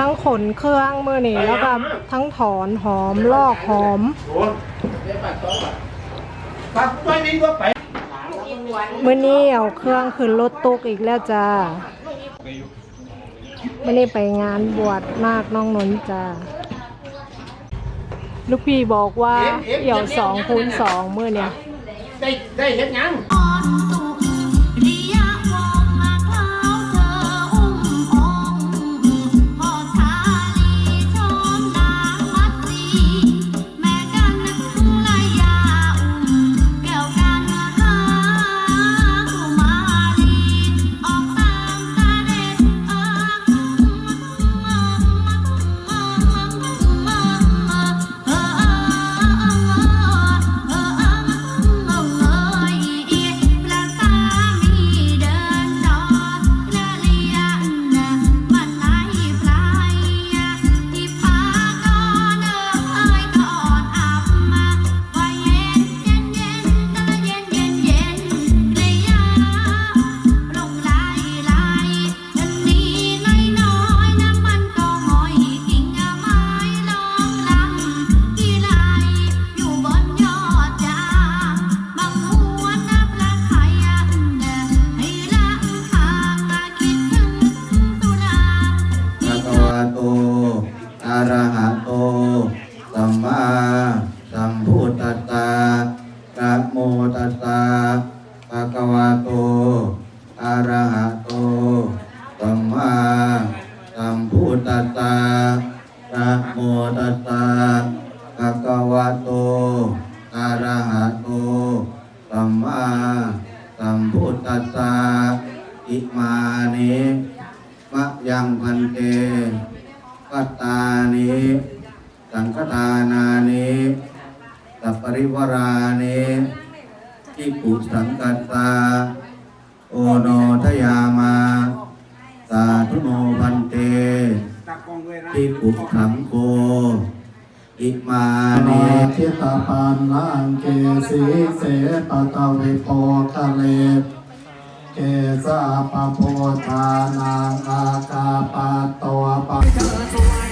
ทั้งขนเครื่องมือนี่แล้วก็ทั้งถอนหอมลอกหอมปักไว้นี่ก็ไปมื่อนี้เอาเครื่องขึ้นรถตุกอีกแล้วจ้ามื่อนี้ไปงานบวชนาคน้องนนท์จ้าลูกพี่บอกว่าเอี่ยวสองคูณสองมื่อเนี่ยได้ได้เห็นยัง โตอะระหะโตสัมมาสัมพุทธัสสะนะโมตัสสะภะคะวะโตอะระหะโตสัมมาสัมพุทธัสสะนะโมตัสสะภะคะวะโตอะระหะโตสัมมาสัมพุทธัสสะอิมานิ มะยังพันเตปัตตานิสังฆทานานิสัปริวรานิทิปุสังกัสสาโอโนทยามา สาธุโนพันเตทิปุขังโกอิมานิทิตาปันลังเกสีเสปะตะวิโปคะเล เอสาปะโพธานังอากาปโตปะ